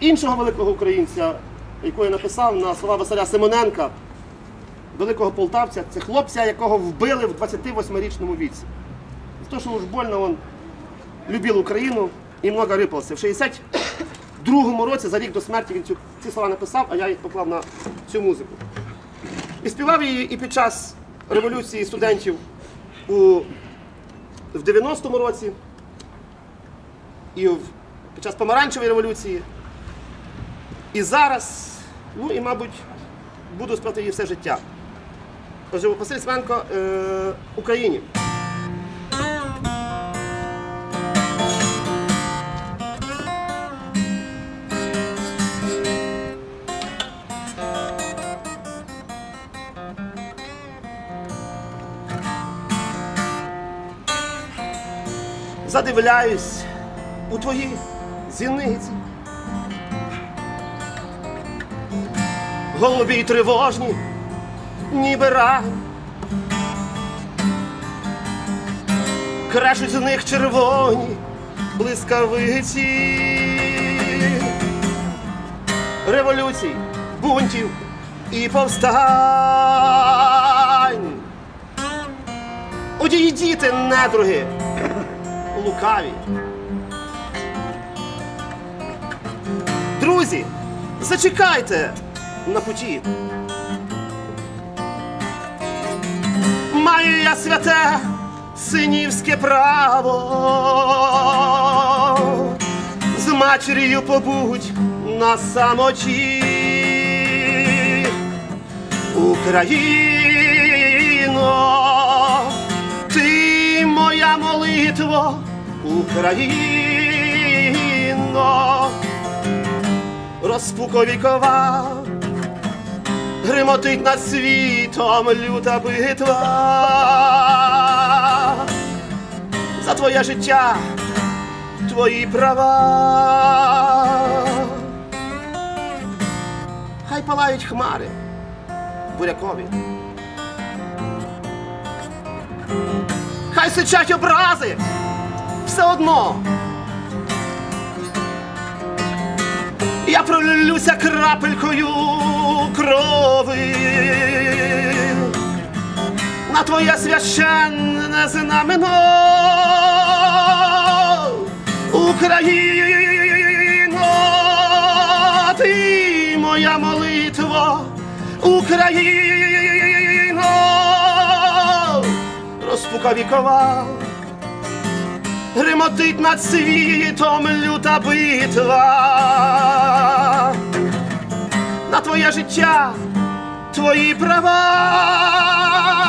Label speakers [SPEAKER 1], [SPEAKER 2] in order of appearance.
[SPEAKER 1] іншого великого українця, яку я написав на слова Василя Симоненка, великого полтавця, це хлопця, якого вбили в 28-річному віці. За те, що уж больно він любив Україну і много рипався. В 62-му році, за рік до смерті, він ці слова написав, а я їх поклав на цю музику. І співав її і під час революції студентів у, в 90-му році, і в, під час помаранчевої революції. І зараз, ну і, мабуть, буду співати її все життя. Отже, Василь Семенко е, Україні. Задивляюсь у твої зіниці. Голубі й тривожні, ніби рай. Крашуть з них червоні блискавиці. Революцій, бунтів і повстань. Одійдіте, недруги, лукаві. Друзі, зачекайте на путі. Маю я святе синівське право з матір'ю побудь на самоті. Україно, ти моя молитва, Україно, розпуковікова, гримотить над світом люта битва. За твоє життя, твої права. Хай палають хмари бурякові. Хай сичать образи все одно. Пролюся крапелькою крови. На твоє священне знамено. Україно, ти моя молитва, Україно, розпука вікова, гримотить над світом люта битва життя, твої права.